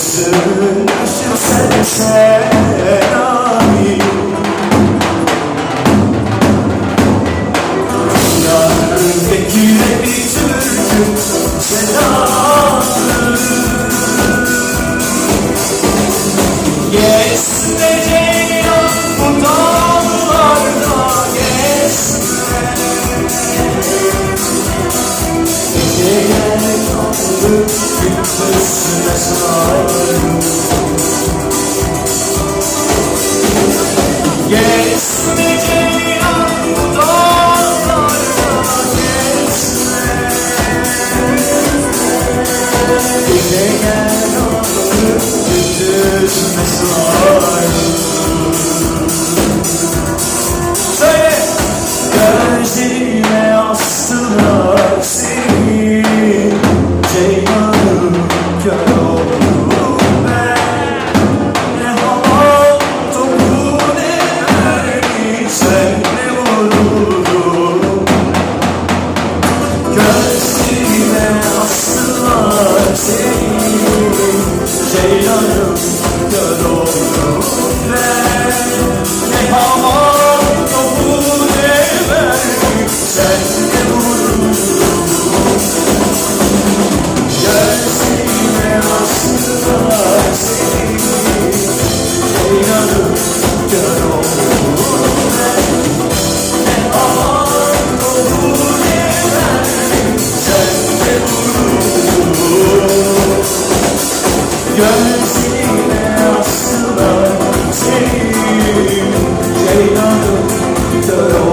concern gündüzüne sardım Gezme ceylan so